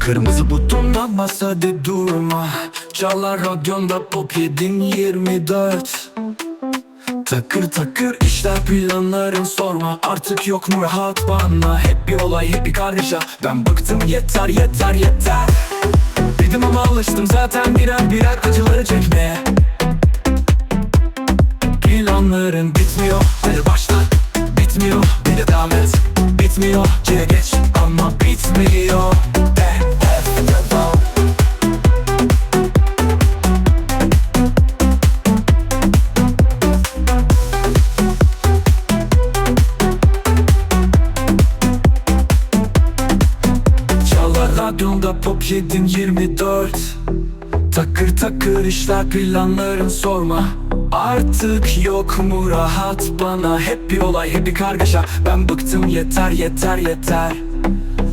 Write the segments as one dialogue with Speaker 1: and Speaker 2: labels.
Speaker 1: Kırmızı butonla masada durma. Çalar radyonda pop yedin 24 Takır takır işler planların sorma. Artık yok mu rahat bana. Hep bir olay hep bir kargaşa Ben bıktım yeter yeter yeter. Dedim ama alıştım zaten birer birer acıları çekmeye. Planların bitmiyor. Hadi başla. Bitmiyor. Bir de devam et. Bitmiyor. C'ye geç Ama bitmiyor. De, radyonda pop yedin 24 Takır takır işler planların sorma. Artık yok mu rahat bana? Hep bir olay hep bir kargaşa. Ben bıktım yeter yeter yeter.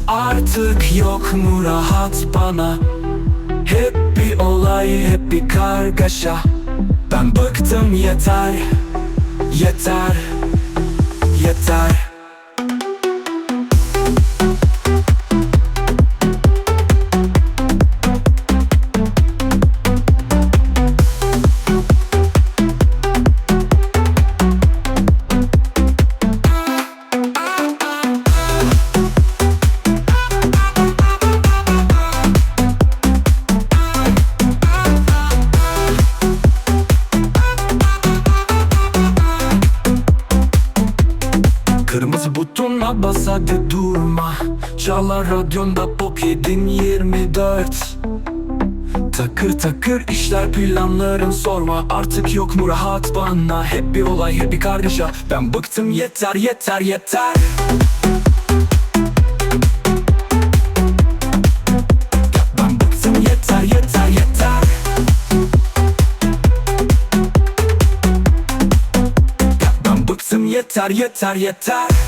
Speaker 1: Artık yok mu rahat bana? Hep bir olay hep bir kargaşa. Ben bıktım yeter. Yeter Yeter Butonla bas hadi durma. Çalar radyonda pop yedin 24 Takır takır işler planların sorma. Artık yok mu rahat bana. Hep bir olay hep bir kargaşa. Ben bıktım yeter yeter yeter. Ben bıktım yeter yeter yeter. Ben bıktım yeter yeter yeter